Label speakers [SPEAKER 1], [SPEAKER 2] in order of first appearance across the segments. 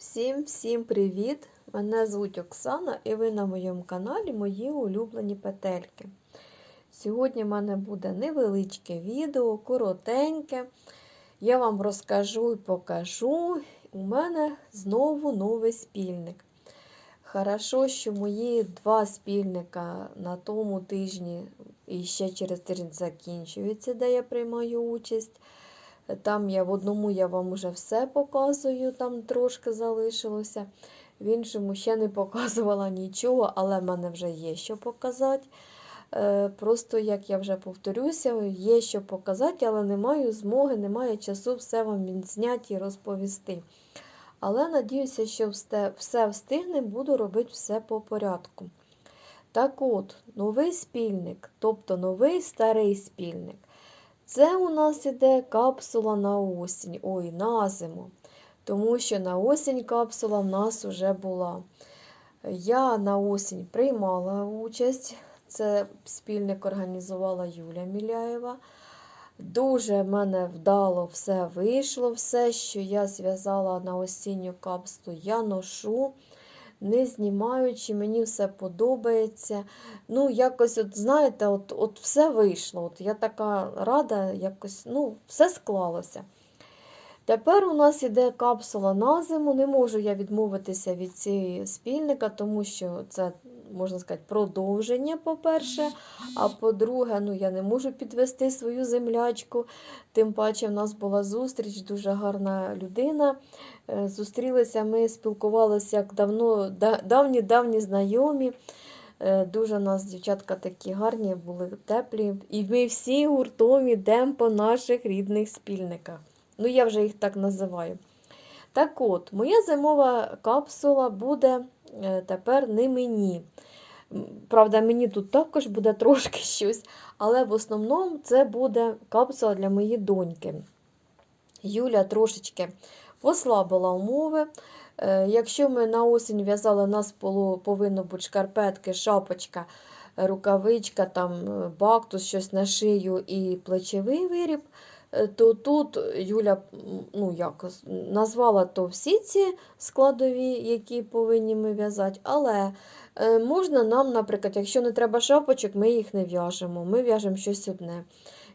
[SPEAKER 1] Всім-всім привіт! Мене звуть Оксана і ви на моєму каналі Мої улюблені петельки. Сьогодні в мене буде невеличке відео, коротеньке. Я вам розкажу і покажу. У мене знову новий спільник. Хорошо, що мої два спільника на тому тижні і ще через тиждень закінчуються, де я приймаю участь. Там я в одному я вам вже все показую, там трошки залишилося. В іншому ще не показувала нічого, але в мене вже є що показати. Е, Просто, як я вже повторюся, є що показати, але не маю змоги, немає часу все вам відзняти і розповісти. Але надіюся, що все встигне, буду робити все по порядку. Так от, новий спільник, тобто новий старий спільник. Це у нас іде капсула на осінь, ой, на зиму. Тому що на осінь капсула в нас вже була. Я на осінь приймала участь. Це спільник організувала Юля Міляєва. Дуже в мене вдало все вийшло. Все, що я зв'язала на осінню капсулу, я ношу. Не знімаючи, мені все подобається. Ну, якось, от знаєте, от от все вийшло. От Я така рада, якось, ну, все склалося. Тепер у нас іде капсула на зиму. Не можу я відмовитися від цієї спільника, тому що це, можна сказати, продовження, по-перше. А по-друге, ну, я не можу підвести свою землячку. Тим паче, в нас була зустріч, дуже гарна людина. Е, Зустрілися ми, спілкувалися як давно, давні-давні знайомі. Е, Дуже у нас дівчатка такі гарні, були теплі. І ми всі гуртом йдемо по наших рідних спільниках. Ну, я вже їх так називаю. Так от, моя зимова капсула буде е, тепер не мені. Правда, мені тут також буде трошки щось, але в основному це буде капсула для моєї доньки. Юля трошечки послабила умови. Е, Якщо ми на осінь в'язали, у нас повинно бути шкарпетки, шапочка, рукавичка, там, е, бактус, щось на шию і плечовий виріб, то тут Юля ну, як, назвала то всі ці складові, які повинні ми в'язати, але е, можна нам, наприклад, якщо не треба шапочок, ми їх не в'яжемо, ми в'яжемо щось одне.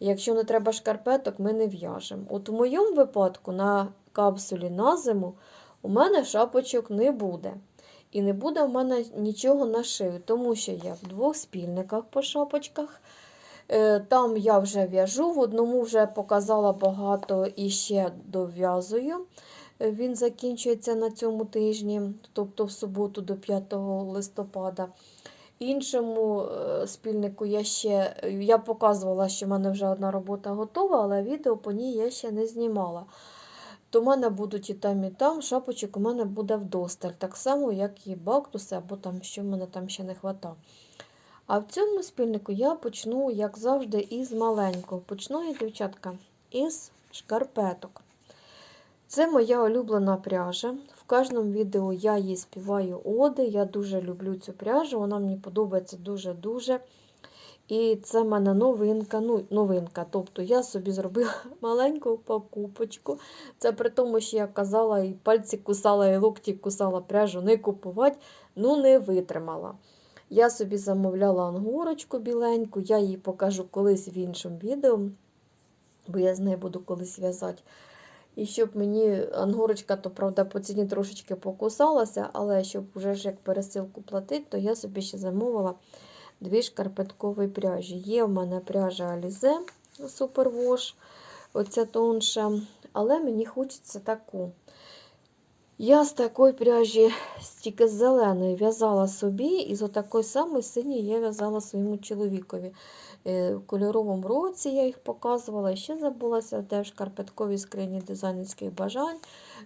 [SPEAKER 1] Якщо не треба шкарпеток, ми не в'яжемо. От у моєму випадку на капсулі на зиму у мене шапочок не буде. І не буде в мене нічого на шию, тому що я в двох спільниках по шапочках. Е, Там я вже в'яжу, в одному вже показала багато і ще дов'язую. Е, Він закінчується на цьому тижні, тобто в суботу до 5 листопада. Іншому е, спільнику я ще я показувала, що в мене вже одна робота готова, але відео по ній я ще не знімала. То в мене будуть і там, і там. Шапочок у мене буде вдосталь. Так само, як і бактуси, або там, що в мене там ще не вистачає. А в цьому спільнику я почну, як завжди, із маленького. Почну я, дівчатка, із шкарпеток. Це моя улюблена пряжа. В кожному відео я їй співаю оди. Я дуже люблю цю пряжу, вона мені подобається дуже-дуже. І це в мене новинка. ну новинка, Тобто я собі зробила маленьку покупочку. Це при тому, що я казала, і пальці кусала, і локті кусала пряжу не купувати, ну не витримала. Я собі замовляла ангорочку біленьку, я її покажу колись в іншому відео, бо я з нею буду колись в'язати. І щоб мені ангорочка, то правда, по ціні трошечки покусалася, але щоб вже ж як пересилку платити, то я собі ще замовила дві шкарпеткові пряжі. Є в мене пряжа Alize Superwash, оця тонша, але мені хочеться таку. Я з такої пряжі, тільки з зеленої, в'язала собі, і з отакої самої синьої я в'язала своєму чоловікові. Е, В кольоровому році я їх показувала. Ще забулася, де в шкарпетковій скрині дизайнерських бажань.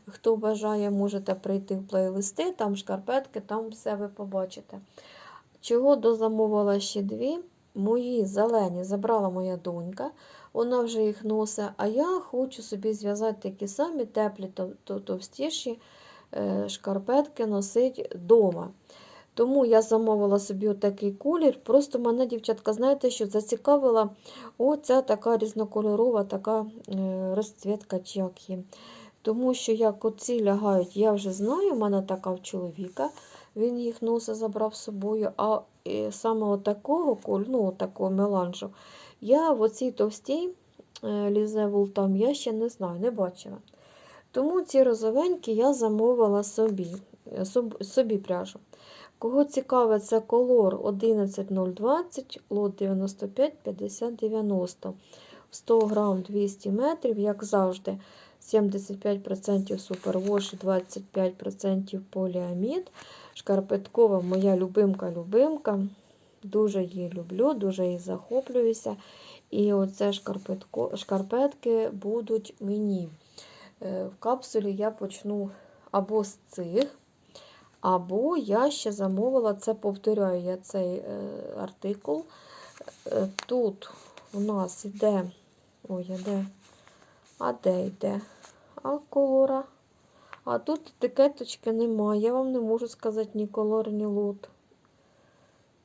[SPEAKER 1] Хто бажає, можете прийти в плейлисти, там шкарпетки, там все ви побачите. Чого дозамовила ще дві? Мої зелені забрала моя донька, вона вже їх носить, а я хочу собі зв'язати такі самі теплі, товстіші шкарпетки носити вдома. Тому я замовила собі отакий колір. Просто мене, дівчатка, знаєте, що зацікавила оця така різнокольорова така е, розцвітка чи. Тому що як оці лягають, я вже знаю, у мене така в чоловіка, він їх носа забрав з собою. А е, саме отакого, ну, отакого меланжу, я в оцій товстій е, лізевул там я ще не знаю, не бачила. Тому ці розовенькі я замовила собі, соб- собі пряжу. Кого цікавить, це колор 11020, лот 95 50 90. 100 грам 200 метрів, як завжди, 75% супервош і 25% поліамід. Шкарпеткова моя любимка-любимка. Дуже її люблю, дуже її захоплююся. І оце шкарпетко, шкарпетки будуть мені. Е, В капсулі я почну або з цих, або я ще замовила, це повторяю я цей е, артикул. Е, Тут у нас йде, ой, а де? А де йде? А колора? А тут етикеточки немає. Я вам не можу сказати ні колор, ні лот.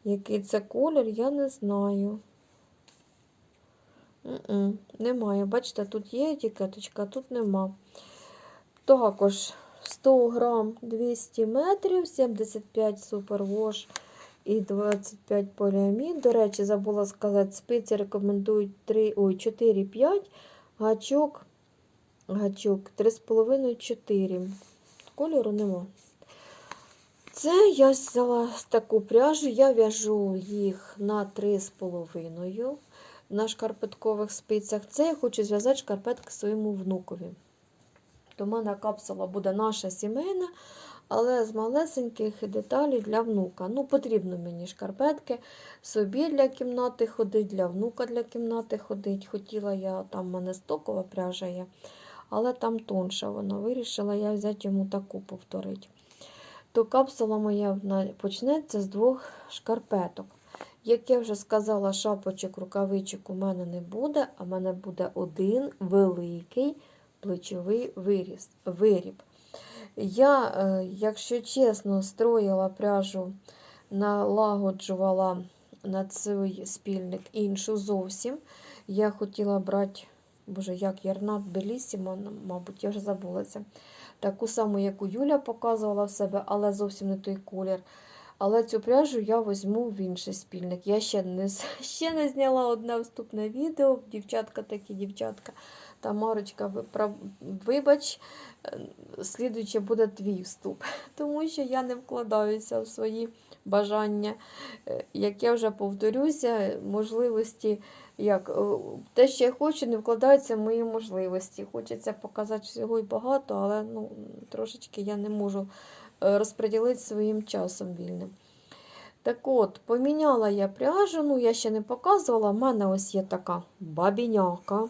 [SPEAKER 1] Який це колір, я не знаю. М-м, Немає. Бачите, тут є етикеточка, тут нема. Також 100 грам 200 метрів, 75 супервош і 25 поліамід. До речі, забула сказати, спиці рекомендують 3, ой, 4-5, гачок, гачок 3,5-4. Кольору нема. Це я взяла таку пряжу, я в'яжу їх на 3,5 на шкарпеткових спицях. Це я хочу зв'язати шкарпетки своєму внукові. То мене капсула буде наша сімейна, але з малесеньких деталей для внука. Ну, потрібно мені шкарпетки собі для кімнати ходить, для внука для кімнати ходить. Хотіла я, там в мене стокова пряжа є, але там тонша вона. Вирішила я взяти йому таку повторити. То капсула моя почнеться з двох шкарпеток. Як я вже сказала, шапочок, рукавичок у мене не буде, а в мене буде один великий плечовий виріз, виріб. Я, е, якщо чесно, строїла пряжу, налагоджувала на цей спільник іншу зовсім. Я хотіла брати, боже, як Ярнат Белісімо, мабуть, я вже забулася. Таку саму, яку Юля показувала в себе, але зовсім не той колір. Але цю пряжу я візьму в інший спільник. Я ще не, ще не зняла одне вступне відео. Дівчатка такі дівчатка. Тамарочка, ви- вибач, е, слідуюче буде твій вступ, тому що я не вкладаюся в свої бажання. Е, Як я вже повторюся, можливості, як е, те, що я хочу, не вкладаються в мої можливості. Хочеться показати всього і багато, але ну, трошечки я не можу розподілити своїм часом вільним. Так от, поміняла я пряжу, ну я ще не показувала. У мене ось є така бабіняка.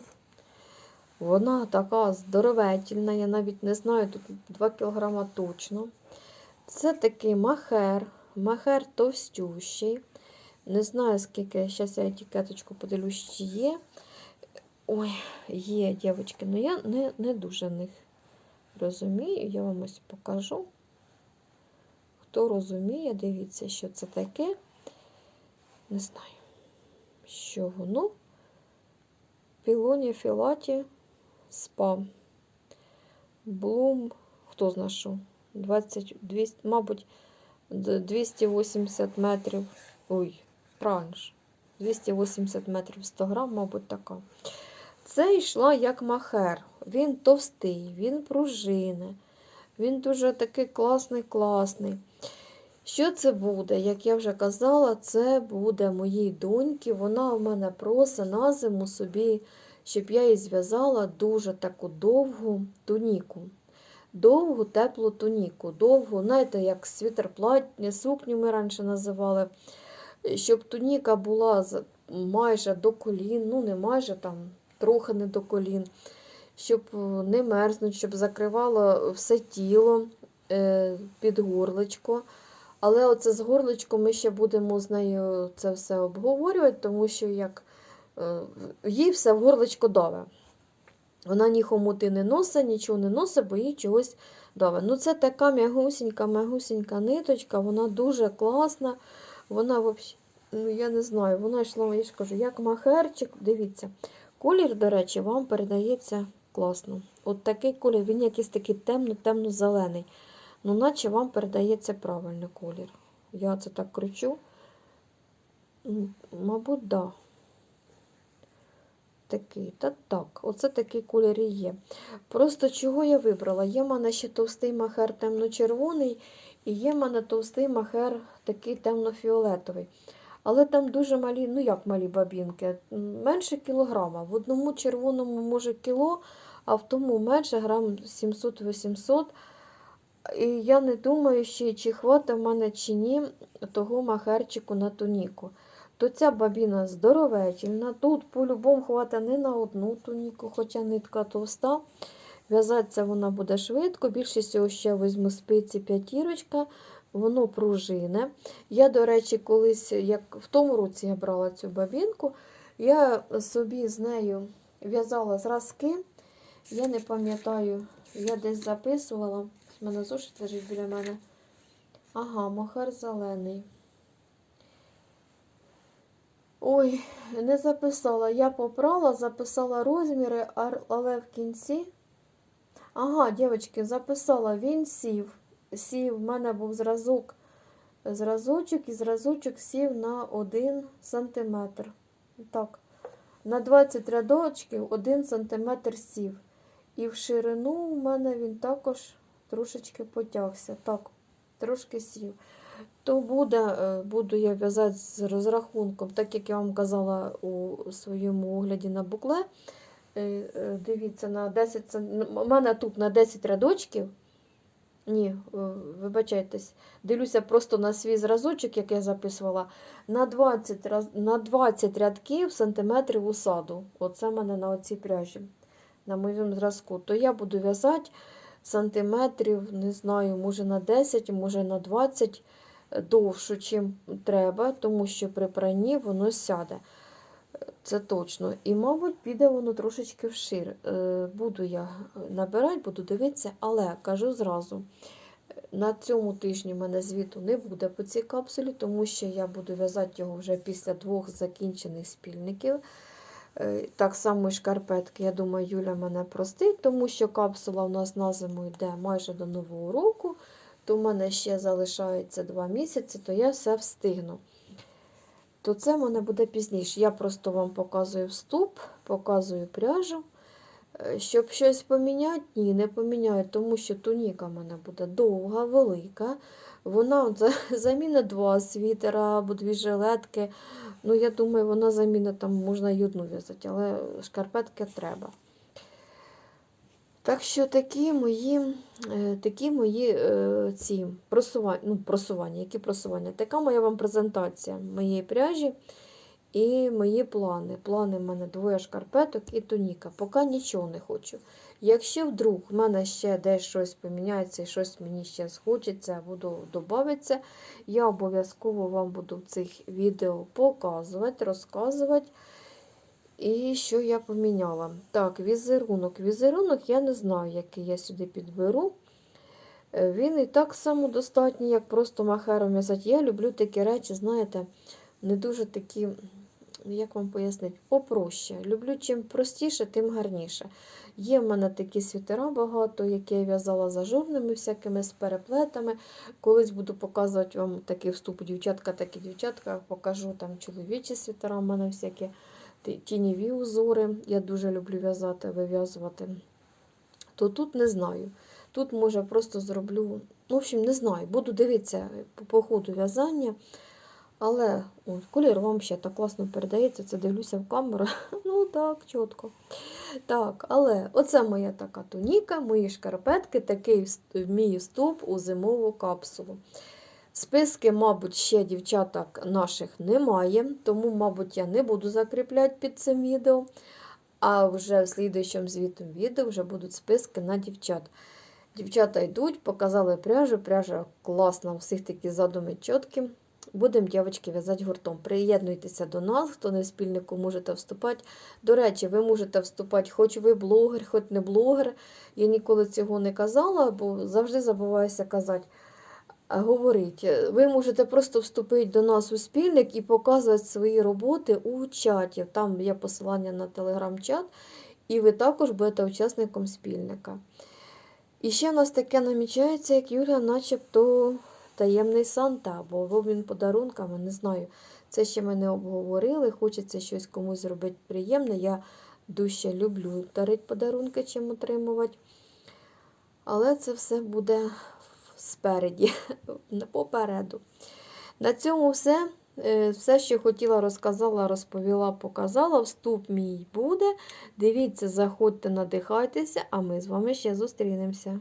[SPEAKER 1] Вона така здоровительна, я навіть не знаю, тут 2 кг точно. Це такий махер, махер товстющий. Не знаю, скільки, зараз я етикеточку подивлюсь, чи є. Ой, є, дівчатки, але я не, не дуже них розумію. Я вам ось покажу. Хто розуміє, дивіться, що це таке. Не знаю, що воно. Пілоні філаті спа. Блум, хто знає що, 20, 200, мабуть, 280 метрів. Ой, правильно ж, 280 метрів 100 грам, мабуть, така. Це йшла як махер. Він товстий, він пружини. Він дуже такий класний, класний. Що це буде? Як я вже казала, це буде моїй доньки. Вона у мене просить на зиму собі, щоб я їй зв'язала дуже таку довгу туніку. Довгу теплу туніку. Довгу, знаєте, як світер платня, сукню ми раніше називали. Щоб туніка була майже до колін, ну не майже там, трохи не до колін, щоб е, не мерзнуть, щоб закривало все тіло е, під горлечко. Але оце з горличком ми ще будемо з нею це все обговорювати, тому що як е, їй все в горличко даве. Вона ні хомути не носить, нічого не носить, бо їй чогось даве. Ну, це така м'ягусінька, м'ягусінька ниточка, вона дуже класна. Вона взагалі, ну я не знаю, вона йшла, я ж кажу, як махерчик. Дивіться, колір, до речі, вам передається класно. От такий колір, він якийсь такий темно-темно-зелений. Ну, наче вам передається правильний колір. Я це так кручу. М, Мабуть, да. Такий, та так, оце такий колір і є. Просто чого я вибрала? Є в мене ще товстий махер темно-червоний, і є в мене товстий махер такий темно-фіолетовий. Але там дуже малі, ну як малі бабінки, менше кілограма. В одному червоному може кіло, а в тому менше грам 700-800. І я не думаю, ще, чи хватить в мене чи ні того махерчику на туніку. То ця бабіна здоровечільна. Тут по-любому хватить не на одну туніку, хоча нитка товста. В'язатися вона буде швидко. Більше всього ще візьму спиці п'ятірочка, воно пружине. Я, до речі, колись, як в тому році я брала цю бабінку, я собі з нею в'язала зразки. Я не пам'ятаю, я десь записувала. У мене зошит лежить біля мене. Ага, махар зелений. Ой, не записала. Я попрала, записала розміри, але в кінці. Ага, дівчатки, записала, він сів. Сів, в мене був зразок. Зразочок і зразочок сів на 1 сантиметр. Так, на 20 рядочків 1 сантиметр сів. І в ширину у мене він також трошечки потягся. Так, трошки сів. То буде, е, буду я в'язати з розрахунком, так як я вам казала у своєму огляді на букле. Е, Дивіться, на 10 цен- у мене тут на 10 рядочків. Ні, е, вибачайтесь, дивлюся просто на свій зразочок, як я записувала, на 20, раз- на 20 рядків сантиметрів у саду. Оце в мене на оцій пряжі, на моєму зразку. То я буду в'язати сантиметрів, не знаю, може на 10, може на 20 довшу, чим треба, тому що при пранні воно сяде. Це точно. І, мабуть, піде воно трошечки вшир. Е, Буду я набирати, буду дивитися, але кажу зразу, на цьому тижні в мене звіту не буде по цій капсулі, тому що я буду в'язати його вже після двох закінчених спільників. Е, Так само і шкарпетки, я думаю, Юля мене простить, тому що капсула у нас на зиму йде майже до Нового року, то в мене ще залишається два місяці, то я все встигну. То це в мене буде пізніше. Я просто вам показую вступ, показую пряжу. Е, Щоб щось поміняти, ні, не поміняю, тому що туніка в мене буде довга, велика. Вона заміна два світера або дві жилетки. Ну, я думаю, вона заміна там можна й одну в'язати, але шкарпетки треба. Так що такі мої, е, такі мої е, ці просування, ну, просування, які просування. Така моя вам презентація моєї пряжі і мої плани. Плани в мене двоє шкарпеток і туніка. Поки нічого не хочу. Якщо вдруг в мене ще десь щось поміняється і щось мені ще схочеться, буду додатися, я обов'язково вам буду в цих відео показувати, розказувати. І що я поміняла? Так, візерунок. Візерунок я не знаю, який я сюди підберу. Е, Він і так самодостатній, як просто махером в'язати. Я люблю такі речі, знаєте, не дуже такі, як вам пояснити, попроще. Люблю чим простіше, тим гарніше. Є в мене такі світера багато, які я в'язала зажовними всякими з переплетами. Колись буду показувати вам такий вступ дівчатка, такі дівчатка, покажу там чоловічі світера, в мене всякі тіньові узори. Я дуже люблю в'язати, вив'язувати. То тут не знаю. Тут, може, просто зроблю. Ну, в общем, не знаю. Буду дивитися по, ходу в'язання. Але о, колір вам ще так класно передається. Це дивлюся в камеру. Ну так, чітко. Так, але оце моя така туніка, мої шкарпетки, такий мій вступ у зимову капсулу. Списки, мабуть, ще дівчаток наших немає, тому, мабуть, я не буду закріпляти під цим відео. А вже в слідуючому звітом відео вже будуть списки на дівчат. Дівчата йдуть, показали пряжу. Пряжа класна, у всіх такі задуми чіткі. Будемо, дівчатки, в'язати гуртом. Приєднуйтеся до нас, хто не в спільнику можете вступати. До речі, ви можете вступати, хоч ви блогер, хоч не блогер. Я ніколи цього не казала, бо завжди забуваюся казати. Говорить, ви можете просто вступити до нас у спільник і показувати свої роботи у чаті. Там є посилання на телеграм-чат. і ви також будете учасником спільника. І ще в нас таке намічається, як Юля, начебто таємний Санта або обмін подарунками, не знаю. Це ще ми не обговорили. Хочеться щось комусь зробити приємне. Я дужче люблю дарити подарунки, чим отримувати. Але це все буде спереді, попереду. На цьому все. Е, Все, що хотіла, розказала, розповіла, показала. Вступ мій буде. Дивіться, заходьте, надихайтеся, а ми з вами ще зустрінемося.